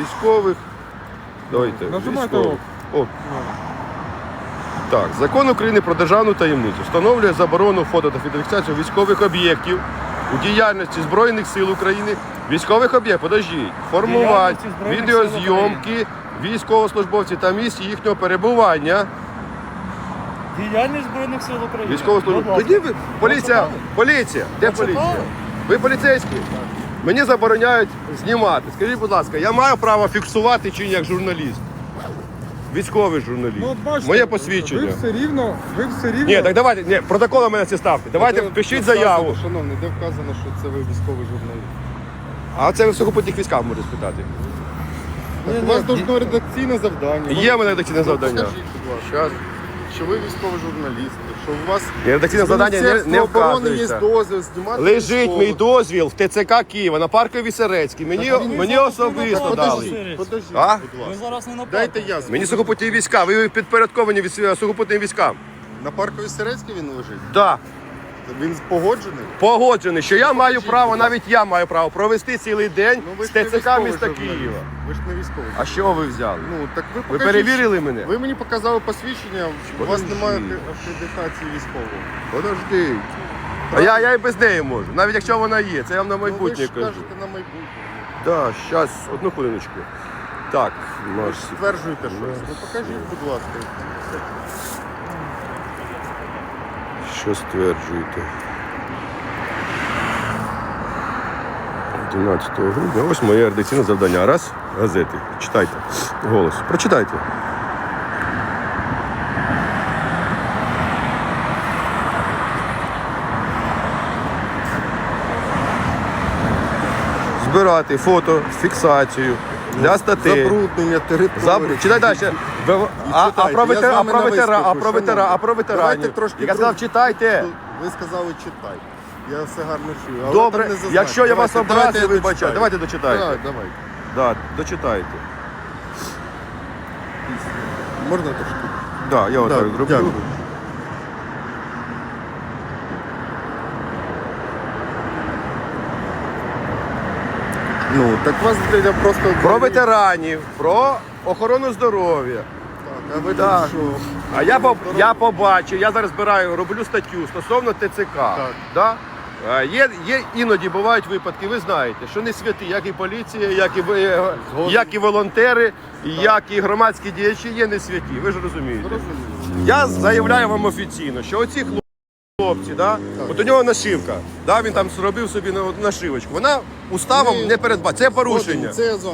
Військових. Давайте. Нажимайте військових. О. Так, закон України про державну таємницю встановлює заборону фото та фотофіксацію військових об'єктів у діяльності Збройних сил України, військових об'єктів, подождіть, формувань, Сил відеозйомки військовослужбовців та місць їхнього перебування. Діяльність Збройних сил України. Військовослужбовців. Тоді ви поліція, поліція, де поліція? Ви поліцейські? Мені забороняють знімати. Скажіть, будь ласка, я маю право фіксувати чи ні як журналіст? Військовий журналіст. Ну, от бачите, Моє Ви посвідчення. все рівно, ви все рівно. Ні, так давайте, ні, протоколи мене всі ставте. Давайте Де пишіть вказано, заяву. Шановний, де вказано, що це ви військовий журналіст? А це ви в сухопутних військах можете спитати. Так, у вас должно редакційне завдання. Є в мене редакційне завдання. Покажіть, будь ласка, Щас. Що ви військовий журналіст, що у вас Ні, редакційне завдання не, не оборони є вказується. дозвіл знімати Лежить військових. мій дозвіл в ТЦК Києва на парковій Серецькій. Мені, Так, він мені зараз особисто не дали. Подожди. Подождіть, А? будь Ми ласка. зараз не на Дайте я. Мені сухопутні війська, ви підпорядковані від сухопутним військам. На парковій Серецькій він лежить? Так. Він погоджений? Погоджений, що я маю право, навіть я маю право провести цілий день Ну, ви з ж не ТЦК військовий міста журналіст. Києва. Ви ж не військовий. А що ви взяли? Ну, так ви, Ви покажіть, перевірили мене? Ви мені показали посвідчення, у вас Подожди. немає акредитації військового. Подожди. А я, я і без неї можу, навіть якщо вона є, це я вам на Ну, ви майбутнє ж кажу. кажете на майбутнє. Так, зараз, одну хвилиночку. Так, Ви наш ж стверджуєте щось. Ну покажіть, будь ласка. Що стверджуєте? 11 грудня. Ось моє редакційне завдання. Раз, газети. Читайте. Голос. Прочитайте. Збирати фото, фіксацію для статей. Забруднення території. Забру. Читай далі. Ви- А, а про. Я а про ветера, а про ветера, а про ветеранів. Я сказав, читайте. Ви сказали читай. Я все гарно чую. але Добре, там не зазначено. якщо я вас Давайте- давайте образив, я вибачаю. дочитаю. Давайте дочитайте. Так, давай. Да, дочитайте. Можна трошки? Да, я отак Так, зроблю. дякую. Ну, так вас я просто... Про ветеранів, про охорону здоров'я. Так, а ви Так. тут що? А я, по- я побачив, я зараз збираю, роблю статтю стосовно ТЦК. Так. Да? Е, Є, є іноді бувають випадки, ви знаєте, що не святі, як і поліція, як і, ви- е, Згоден. як і волонтери, як і громадські діячі є не святі. Ви ж розумієте. Розумію. Я заявляю вам офіційно, що оці хлопці, да, от у нього нашивка, да, він там зробив собі на- нашивочку. Вона уставом не передбачена. Це порушення. Це я з вами